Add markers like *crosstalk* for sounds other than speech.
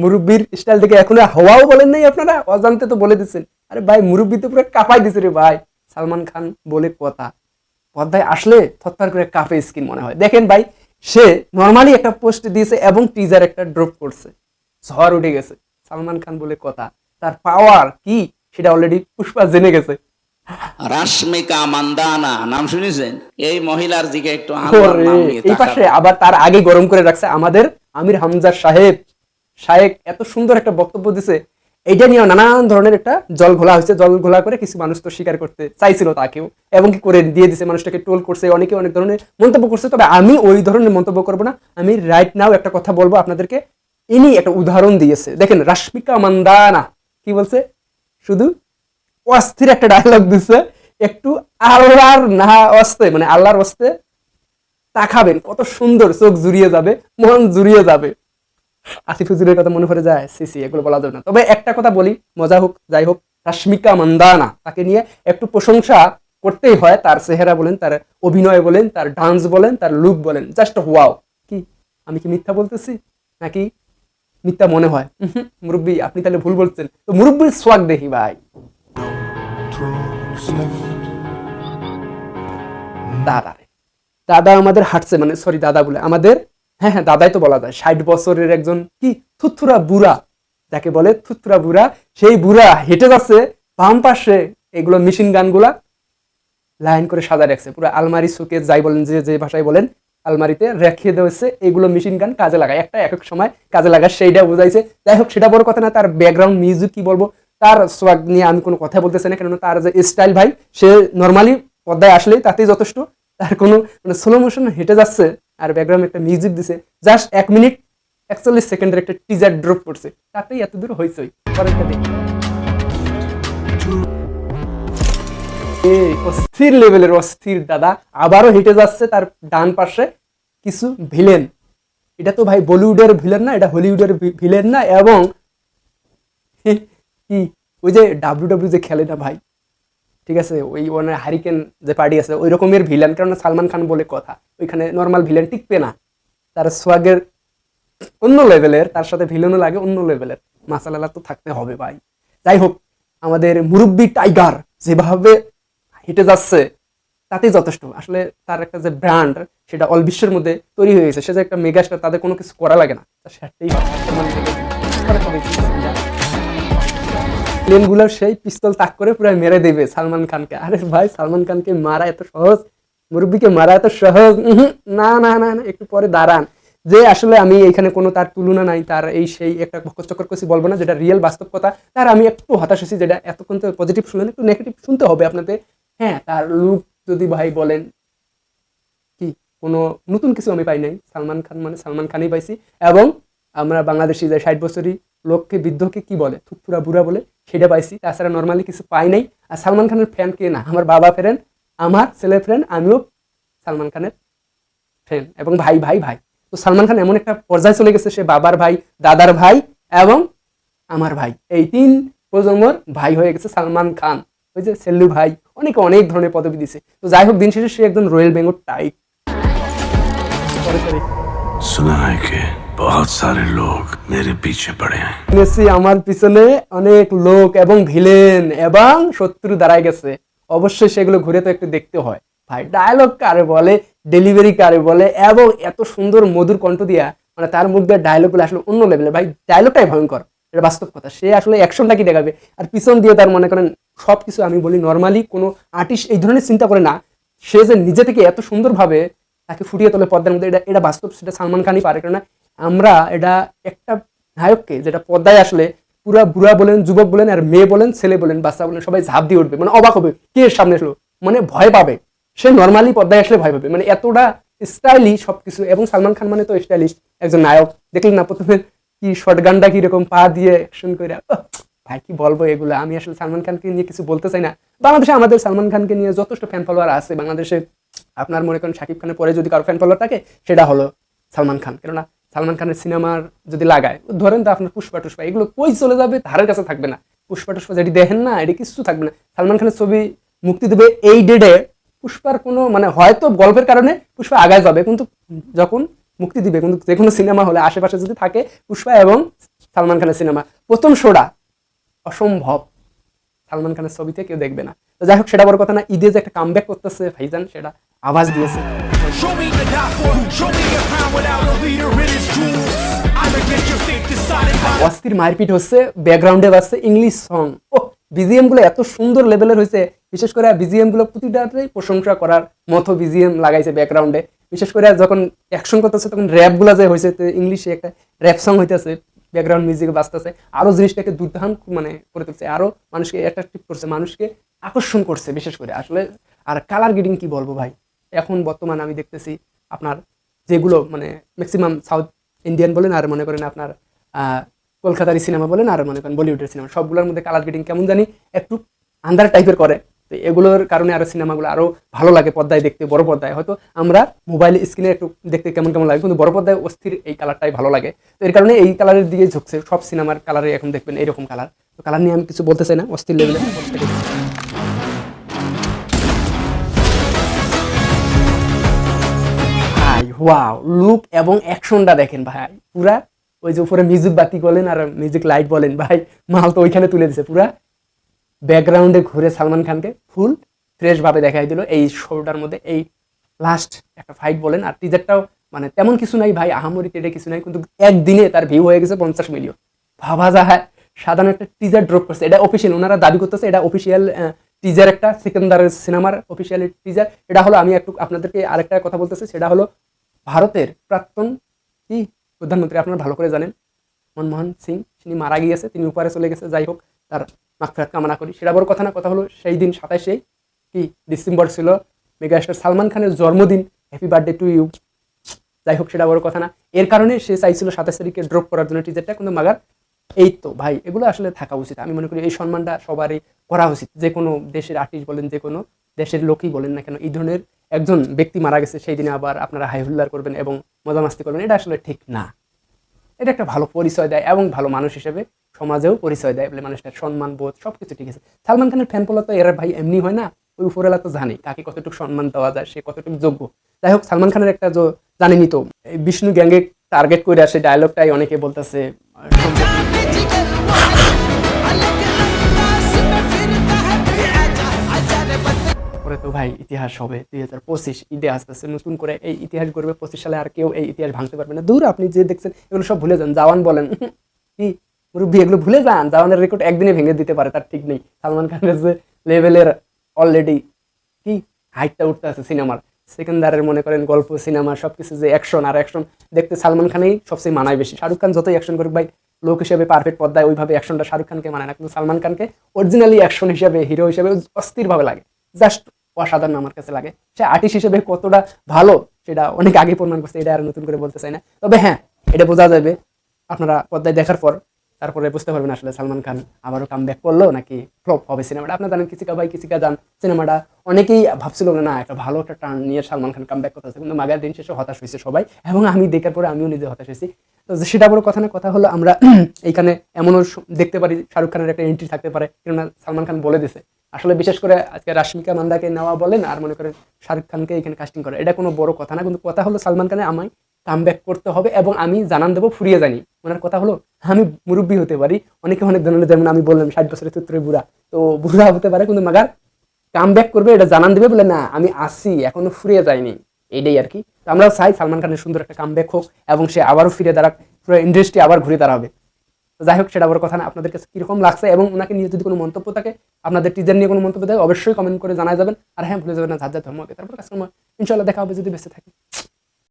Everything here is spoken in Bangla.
মুরব্বির স্টাইল থেকে এখনও হওয়াও বলেন নাই আপনারা? অজান্তে তো বলে দিচ্ছেন আরে ভাই মুরব্বি তো পুরো কাঁপাই দিছে রে ভাই। সালমান খান বলে কথা। পর্দায় আসলে থরথর করে কাঁপে স্কিন মনে হয়। দেখেন ভাই সে নর্মালি একটা পোস্ট দিয়েছে এবং টিজার একটা ড্রপ করছে। ঝড় উঠে গেছে। সালমান খান বলে কথা। তার পাওয়ার কি? সেটা অলরেডি পুষ্পা জেনে গেছে। রাশ্মিকা মান্দানা নাম শুনেছেন? এই মহিলার দিকে একটু আল্লাহর নাম নিয়ে এই পাশে আবার তার আগে গরম করে রাখছে আমাদের আমির হামজা সাহেব। শায়েক এত সুন্দর একটা বক্তব্য দিছে, এইটা নিয়ে নানান ধরনের একটা জল ঘোলা হয়েছে। জল ঘোলা করে কিছু মানুষ তো স্বীকার করতে চাইছিল তাকেও, এবং কি করে দিয়ে দিছে, মানুষটাকে টোল করছে, অনেকে অনেক ধরনের মন্তব্য করছে। তবে আমি ওই ধরনের মন্তব্য করব না, আমি রাইট নাও একটা কথা বলব আপনাদেরকে। ইনি একটা উদাহরণ দিয়েছে। দেখেন, রাশ্মিকা মান্দানা, কি বলছে? শুধু অস্থির একটা ডায়লগ দিছে, একটু আল্লাহর না অস্তে মানে আল্লাহর অস্তে তাকাবেন, কত সুন্দর চোখ জুড়িয়ে যাবে, মন জুড়িয়ে যাবে। আসিফ হুজুরের কথা মনে পড়ে যায়? সিসি এগুলো বলা যাবে না। তবে একটা কথা বলি, মজা হোক, যাই হোক, রাশ্মিকা মান্দানা, তাকে নিয়ে একটু প্রশংসা করতেই হয়, তার চেহারা বলেন, তার অভিনয় বলেন, তার ডান্স বলেন, তার লুক বলেন জাস্ট ওয়াও কি? আমি কি মিথ্যা বলতেছি? নাকি মিথ্যা মনে হয়? মুরব্বি, আপনি তাহলে ভুল বলছেন। তো মুরব্বির সোয়াগ দেখি, ভাই। দাদা দাদা আমাদের হাঁটছে মানে সরি দাদা বলে। আমাদের হ্যাঁ হ্যাঁ দাদাই তো বলা যায়। ষাট বছরের একজন কি? থুথুরা বুড়া। যাকে বলে থুথুরা বুড়া, সেই বুড়া হেঁটে যাচ্ছে, বাম পাশে এগুলো মেশিন গানগুলা লাইন করে সাজা রাখছে। পুরো আলমারি সুকে যাই বলেন, যে যে ভাষায় বলেন, আলমারিতে রেখে দেওয়া এগুলো মেশিন গান কাজে লাগায়। একটা এক এক সময় কাজে লাগায়, সেইটা বোঝাইছে। যাই হোক, সেটা বড় কথা না, তার ব্যাকগ্রাউন্ড মিউজিক কি বলব? তার সোয়াগ নিয়ে আমি কোনো কথা বলতেছি না, কেননা তার যে স্টাইল ভাই, সে নর্মালি পর্দায় আসলেই তাতেই যথেষ্ট। তার কোনো মানে স্লো মোশন হেঁটে যাচ্ছে আর ব্যাকগ্রাউন্ড একটা মিউজিক দিছে। জাস্ট এক মিনিট একচল্লিশ সেকেন্ডের একটা টিজার ড্রপ করছে। তাতেই এত দূর হয়েছে পরেরটা দেখি। অস্থির লেভেলের অস্থির দাদা। আবারও হেঁটে যাচ্ছে তার ডান পাশে কিছু ভিলেন এটা তো ভাই বলিউডের ভিলেন না, এটা হলিউডের ভিলেন না, এবং *laughs* কি? ওই যে ডাব্লিউ ডাব্লিউ যে খেলে না ভাই? ঠিক আছে, ওই ওখানে হারিকেন যে পার্টি আছে, ওই রকমের ভিলেন কারণ সালমান খান বলে কথা, ওইখানে নর্মাল ভিলেন টিকবে না। তার সোয়াগের অন্য লেভেলের তার সাথে ভিলেনও লাগে অন্য লেভেলের মাসালালা তো থাকতে হবে ভাই। যাই হোক, আমাদের মুরব্বি টাইগার যেভাবে হেঁটে যাচ্ছে, তাতেই যথেষ্ট। আসলে তার একটা যে ব্র্যান্ড সেটা অল বিশ্বের মধ্যে তৈরি হয়ে গেছে। সে যে একটা মেগাস্টার তাদের কোনো কিছু করা লাগে না। তা সেটাই প্লেনগুলো সেই পিস্তল তাক করে পুরো মেরে দেবে সালমান খানকে। আরে ভাই, সালমান খানকে মারা এত সহজ? মুরব্বীকে মারা এত সহজ? না না না না, একটু পরে দাঁড়ান। যে আসলে আমি এখানে কোনো তার তুলনা নাই, তার এই সেই একটা চক্কর কষি বলব না, যেটা রিয়েল বাস্তব কথা তার আমি একটু হতাশ হয়েছি যেটা এতক্ষণ তো পজিটিভ শুনলেন, একটু নেগেটিভ শুনতে হবে আপনাদের। হ্যাঁ তার লুক যদি ভাই বলেন, কি, কোনো নতুন কিছু আমি পাই নাই, সালমান খান মানে সালমান খানই পাইছি। এবং আমরা বাংলাদেশি যে ষাট বছরই লোককে, বৃদ্ধকে কি বলে? থুকথুরা বুড়া বলে সেটা পাইছি। তাছাড়া নর্মালি কিছু পাই নাই। আর সালমান খানের ফ্যান কে না, আমার বাবা ফ্রেন্ড আমার ছেলে ফ্রেন্ড আমিও সালমান খানের ফ্রেন্ড এবং ভাই ভাই ভাই। তো সালমান খান এমন একটা পর্যায়ে চলে গেছে, সে বাবার ভাই, দাদার ভাই এবং আমার ভাই। এই তিন প্রজন্মর ভাই হয়ে গেছে সালমান খান। ওই যে সেল্লু ভাই, অনেকে অনেক ধরনের পদবি দিছে। তো যাই হোক, দিন শেষে সে একজন রয়্যাল বেঙ্গল টাইপ বহুত সারে লোক মেরে পিছে পড়ে মেসি আমার পিছনে অনেক লোক এবং ভিলেন এবং শত্রু দাঁড়ায় গেছে। অবশ্যই সেগুলো ঘুরে তো একটু দেখতে হয়। ভাই ডায়লগ কারে বলে ডেলিভারি কারে বলে, এবং এত সুন্দর মধুর কণ্ঠ দিয়া মানে তার মুখ দিয়ে ডায়লগগুলো আসলে অন্য লেভেলে ভাই ডায়লগটাই ভয়ঙ্কর। এটা বাস্তব কথা। সে আসলে অ্যাকশনটা কি দেখাবে? আর পিছন দিয়ে তার মনে করেন সব কিছু আমি বলি নর্মালি কোনো আর্টিস্ট এই ধরনের চিন্তা করে না। সে যে নিজে থেকে এত সুন্দরভাবে তাকে ফুটিয়ে তোলে পর্দার মধ্যে, এটা এটা বাস্তব, সেটা সালমান খানই পারে। কেননা আমরা এটা একটা নায়ককে যেটা পর্দায় আসলে পুরা বুড়া বলেন, যুবক বলেন আর মেয়ে বলেন, ছেলে বলেন, বাচ্চা বলেন, সবাই ঝাঁপ দিয়ে উঠবে। মানে অবাক হবে, কে সামনে আসলো? মানে ভয় পাবে। সে নর্মালি পর্দায় আসলে ভয় পাবে। মানে এতটা স্টাইলি সবকিছু, এবং সালমান খান মানে তো স্টাইলিশ একজন নায়ক। দেখলেন না প্রথমে কি শর্ট গানটা কীরকম পা দিয়ে অ্যাকশন করে? ভাই, কি বলব এগুলো? আমি আসলে সালমান খানকে নিয়ে কিছু বলতে চাই না। বাংলাদেশে আমাদের সালমান খানকে নিয়ে যথেষ্ট ফ্যান ফলোয়ার আছে। বাংলাদেশে আপনার মনে করেন শাকিব খানের পরে যদি কারও ফ্যান ফলোয়ার থাকে, সেটা হলো সালমান খান। কেননা সালমান খানের সিনেমার যদি লাগায়, ধরেন তো আপনার পুষ্পা টুষ্পা, এগুলো কই চলে যাবে? ধারের কাছে থাকবে না। পুষ্পা টুষ্পা যেটি দেখেন না, এটি কিছু থাকবে না। সালমান খানের ছবি মুক্তি দেবে এই ডেটে পুষ্পার কোনো মানে হয়তো গল্পের কারণে পুষ্পা আগায় যাবে, কিন্তু যখন মুক্তি দিবে, কিন্তু যে কোনো সিনেমা হলে আশেপাশে যদি থাকে পুষ্পা এবং সালমান খানের সিনেমা। প্রথম শোটা অসম্ভব। সালমান খানের ছবিতে কেউ দেখবে না। তো যাই হোক, সেটা বড় কথা না, ঈদে যে একটা কামব্যাক করতেছে ভাইজান, সেটা আভাস দিয়েছে। Show me the die for. Show me a crown without a leader in its jewels. Your অস্থির মারপিট হচ্ছে ব্যাকগ্রাউন্ডে বাজছে ইংলিশ সং ও বিজিএমগুলো এত সুন্দর লেভেলের হয়েছে, বিশেষ করে বিজিএমগুলো প্রতিটাতেই প্রশংসা করার মতো বিজিএম লাগাইছে ব্যাকগ্রাউন্ডে বিশেষ করে যখন অ্যাকশন করতেছে, তখন র্যাপগুলা যে হয়েছে ইংলিশে একটা র্যাপ সং হইতেছে ব্যাকগ্রাউন্ড মিউজিক বাজতেছে আরও জিনিসটাকে দুর্দান্ত মানে করে তুলছে, আরও মানুষকে অ্যাট্রাকটিভ করছে, মানুষকে আকর্ষণ করছে বিশেষ করে আসলে আর কালার গ্রেডিং কি বলব ভাই এখন বর্তমানে আমি দেখতেছি আপনার যেগুলো মানে ম্যাক্সিমাম সাউথ ইন্ডিয়ান বলেন আর মনে করেন আপনার আহ, কলকাতারি সিনেমা বলেন আর মনে করেন বলিউডের সিনেমা সবগুলোর মধ্যে কালার গ্রেডিং কেমন জানি একটু আন্দার টাইপের করে। তো এগুলোর কারণে আরও সিনেমাগুলো আরও ভালো লাগে পর্দায় দেখতে বড় পর্দায়। হয়তো আমরা মোবাইল স্ক্রিনে একটু দেখতে কেমন কেমন লাগে কিন্তু বড় পর্দায় অস্থির এই কালারটাই ভালো লাগে। তো এর কারণে এই কালারের দিকে ঝুঁকছে। সব সিনেমার কালারে এখন দেখবেন এইরকম কালার তো কালার নিয়ে আমি কিছু বলতে চাই না অস্থির লেভেলে ওয়াও লুক এবং অ্যাকশনটা দেখেন ভাই। পুরা ওই যে উপরে মিউজিক বাতি বলেন আর মিউজিক লাইট বলেন ভাই। মাল তো ওইখানে তুলে দিছে পুরা। ব্যাকগ্রাউন্ডে ঘুরে সালমান খানকে ফুল ফ্রেশ ভাবে দেখাই দিল এই শোটার মধ্যে। এই লাস্ট একটা ফাইট বলেন। আর টিজারটাও মানে তেমন কিছু নাই ভাই আহামরি তেড়ে কিছু নাই কিন্তু একদিনে তার ভিউ হয়ে গেছে পঞ্চাশ মিলিয়ন ভাবা যায় সাধারণ একটা টিজার ড্রপ করছে। এটা অফিসিয়াল ওনারা দাবি করতেছে এটা অফিসিয়াল টিজার একটা সিকান্দারের সিনেমার অফিসিয়াল টিজার এটা হলো আমি একটু আপনাদেরকে আরেকটা কথা বলতেছি সেটা হলো ভারতের প্রাক্তন কি প্রধানমন্ত্রী আপনারা ভালো করে জানেন? মনমোহন সিং তিনি মারা গিয়েছে, তিনি উপরে চলে গেছে, যাই হোক, তার মাগফিরাত কামনা করি। সেটা বড় কথা না, কথা হলো সেই দিন সাতাশে কি ডিসেম্বর ছিল, মেগাস্টার সালমান খানের জন্মদিন হ্যাপি বার্থডে টু ইউ যাই হোক, সেটা বড় কথা না। এর কারণে সে চাইছিল সাতাশ তারিখে ড্রপ করার জন্য টিজারটা কিন্তু মাগার এই তো ভাই, এগুলো আসলে থাকা উচিত। আমি মনে করি এই সম্মানটা সবারই করা উচিত। যে কোনো দেশের আর্টিস্ট বলেন, যে কোনো দেশের লোকই বলেন না কেন, এই ধরনের একজন ব্যক্তি মারা গেছে সেই দিনে আবার আপনারা হাই হুল্লার করবেন এবং মজা মাস্তি করবেন। এটা আসলে ঠিক না। এটা একটা ভালো পরিচয় দেয় এবং ভালো মানুষ হিসেবে সমাজেও পরিচয় দেয়। বলে মানুষটার সম্মান, বোধ, সবকিছু ঠিক আছে। সালমান খানের ফ্যান ফলো তো এরা ভাই এমনি হয় না, ওই উপরেলা তো জানে কাকে কতটুকু সম্মান দেওয়া যায়, সে কতটুকু যোগ্য। যাই হোক, সালমান খানের একটা জানেনি তো বিষ্ণু গ্যাংকে টার্গেট করে আসে ডায়লগটাই অনেকে বলতেছে তো ভাই, ইতিহাস হবে। দুই হাজার পঁচিশ, ঈদে আসতেছে। নতুন করে এই ইতিহাস গড়বে পঁচিশ সালে আর কেউ এই ইতিহাস ভাঙতে পারবে না। দূর, আপনি যে দেখছেন, এগুলো সব ভুলে যান। জাওয়ান বলেন কি মুরব্বী, এগুলো ভুলে যান? জাওয়ানের রেকর্ড একদিনে ভেঙে দিতে পারে, তার ঠিক নেই। সালমান খানের যে লেভেলের অলরেডি কি হাইটটা উঠতে আছে সিনেমার। সেকেন্দারের মনে করেন, গল্প, সিনেমা, সবকিছু যে অ্যাকশন আর অ্যাকশন দেখতে সালমান খানেই সবচেয়ে মানায় বেশি। শাহরুখ খান যতই অ্যাকশন করুক ভাই, লোক হিসেবে পারফেক্ট পর্দায় ওইভাবে অ্যাকশনটা শাহরুখ খানকে মানায় না। কিন্তু সালমান খানকে অরিজিনালি অ্যাকশন হিসেবে হিরো হিসেবে অস্থিরভাবে লাগে। জাস্ট অসাধারণ আমার কাছে লাগে। সে আর্টিস্ট হিসেবে কতটা ভালো, সেটা অনেক আগে প্রমাণ করছে, এটা আর নতুন করে বলতে চাই না। তবে হ্যাঁ এটা বোঝা যাবে, আপনারা পর্দায় দেখার পর, তারপরে বুঝতে পারবেন আসলে সালমান খান আবারও কাম ব্যাক করল নাকি ফ্লপ হবে সিনেমাটা আপনারা জানেন কিসিকা ভাই, কিসিকা জান সিনেমাটা অনেকেই ভাবছিল না, একটা ভালো একটা টার্ন নিয়ে সালমান খান কাম ব্যাক করতেছে, কিন্তু মাগার দিন শেষে হতাশ হয়েছে সবাই, এবং আমি দেখার পরে আমিও নিজে হতাশ হয়েছি। তো সেটা বড় কথা না, কথা হলো আমরা *clears throat* এইখানে এমনও দেখতে পারি, শাহরুখ খানের একটা এন্ট্রি থাকতে পারে, কেননা সালমান খান বলে দিছে আসলে বিশেষ করে আজকে রাশ্মিকা মান্দাকে নেওয়া বলেন আর মনে করেন শাহরুখ খানকে এখানে কাস্টিং করে, এটা কোনো বড় কথা না, কিন্তু কথা হলো সালমান খানে আমায় কাম করতে হবে এবং আমি জানান দেবো, ফুরিয়ে জানি ওনার কথা হলো, আমি মুরব্বী হতে পারি, অনেকে অনেক ধরনের, যেমন আমি বললাম, ষাট বছরের চুত্রে বুড়া, তো বুড়া হতে পারে, কিন্তু মাগার কাম করবে, এটা জানান দেবে বলে না, আমি আসি, এখনও ফুরিয়ে যাইনি এটাই আর কি। তো আমরা চাই সালমান খানের সুন্দর একটা কাম হোক এবং সে আবারও ফিরে দাঁড়াক, পুরো ইন্ডাস্ট্রি আবার ঘুরে দাঁড়াবে। যাই হোক, সেটা বড় কথা না। আপনাদের কাছে কীরকম লাগছে এবং ওনাকে নিয়ে যদি কোনো মন্তব্য থাকে, আপনাদের টিজার নিয়ে কোনো মন্তব্য থাকে, অবশ্যই কমেন্ট করে জানা যাবেন। আর হ্যাঁ ভুলে যাবেন না যার যা ধর্ম হবে তারপর কাছে ইনশাল্লাহ দেখা হবে যদি বেঁচে থাকে।